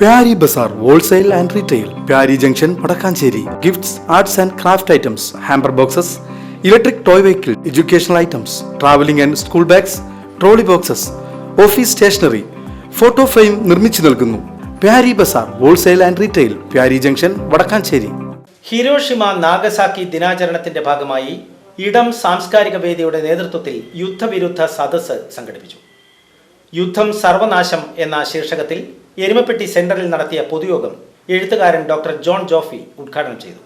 Pyari Bazar wholesale and retail Pyari junction Vadakkanchery. Gifts arts and craft items hamper boxes electric toy vehicle educational items travelling and school bags trolley boxes office stationery photo frame നിർമ്മിച്ചു നൽകുന്നു. Pyari Bazar wholesale and retail Pyari junction Vadakkanchery. Hiroshima Nagasaki ദിനാചരണത്തിന്റെ ഭാഗമായി ഇടം സാംസ്കാരിക വേദിയുടെ നേതൃത്വത്തിൽ യുദ്ധവിരുദ്ധ സദസ്സ് സംഘടിപ്പിച്ചു. യുദ്ധം സർവനാശം എന്ന ശീർഷകത്തിൽ എരുമപ്പെട്ടി സെന്ററിൽ നടത്തിയ പൊതുയോഗം എഴുത്തുകാരൻ ഡോക്ടർ ജോൺ ജോഫി ഉദ്ഘാടനം ചെയ്തു.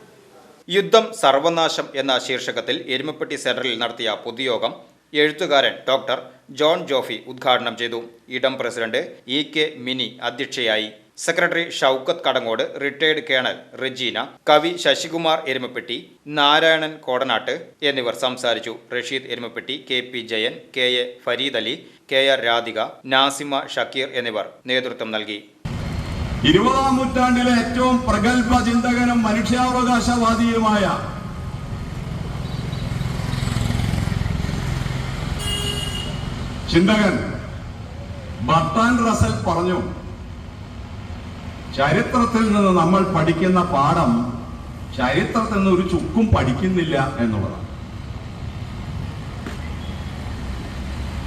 യുദ്ധം സർവനാശം എന്ന ശീർഷകത്തിൽ എരുമപ്പെട്ടി സെന്ററിൽ നടത്തിയ പൊതുയോഗം എഴുത്തുകാരൻ ഡോക്ടർ ജോൺ ജോഫി ഉദ്ഘാടനം ചെയ്തു. Idam president E K Mini അധ്യക്ഷയായി. Secretary Shoukath Kadangode retired colonel Regina കവി ശശികുമാർ എരുമപ്പെട്ടി നാരായണൻ കോടനാട്ട് എന്നിവർ സംസാരിച്ചു. Rasheed Erumapetty K P Jayan K A Fareed Ali K R Radhika Nasima Shakeer എന്നിവർ നേതൃത്വം നൽകി. ഇരുപതാം നൂറ്റാണ്ടിലെ ഏറ്റവും പ്രഗത്ഭ ചിന്തകനും മനുഷ്യാവകാശവാദിയുമായ ചിന്തകൻ ബർത്താൻ റസൽ പറഞ്ഞു ചരിത്രത്തിൽ നിന്ന് നമ്മൾ പഠിക്കുന്ന പാഠം ചരിത്രത്തിൽ നിന്ന് ഒരു ചുക്കും പഠിക്കുന്നില്ല എന്നുള്ളതാണ്.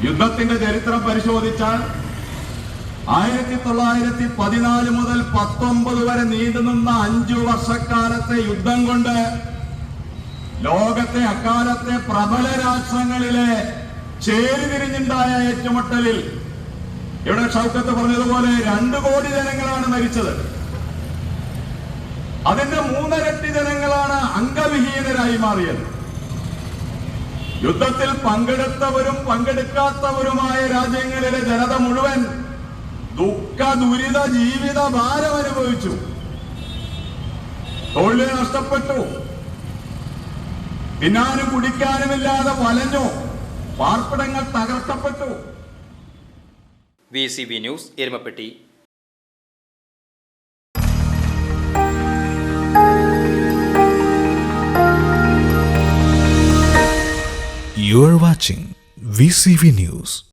യുദ്ധത്തിന്റെ ചരിത്രം പരിശോധിച്ചാൽ ആയിരത്തി തൊള്ളായിരത്തി പതിനാല് മുതൽ പത്തൊമ്പത് വരെ നീണ്ടുനിന്ന അഞ്ചു വർഷക്കാലത്തെ യുദ്ധം കൊണ്ട് ലോകത്തെ അക്കാലത്തെ പ്രബല രാഷ്ട്രങ്ങളിലെ ചേരിതിരിഞ്ഞുണ്ടായ ഏറ്റുമുട്ടലിൽ ഇവിടെ ഷൗക്കത്ത് പറഞ്ഞതുപോലെ രണ്ടു കോടി ജനങ്ങളാണ് മരിച്ചത്. അതിന്റെ മൂന്നരട്ടി ജനങ്ങളാണ് അംഗവിഹീനരായി മാറിയത്. യുദ്ധത്തിൽ പങ്കെടുത്തവരും പങ്കെടുക്കാത്തവരുമായ രാജ്യങ്ങളിലെ ജനത മുഴുവൻ ദുഃഖ ദുരിത ജീവിത ഭാരം അനുഭവിച്ചു. തൊഴിൽ നഷ്ടപ്പെട്ടു. തിന്നാനും കുടിക്കാനുമില്ലാതെ വലഞ്ഞു. പാർപ്പിടങ്ങൾ തകർക്കപ്പെട്ടു. V C B news Erumapetty You are watching VCV News.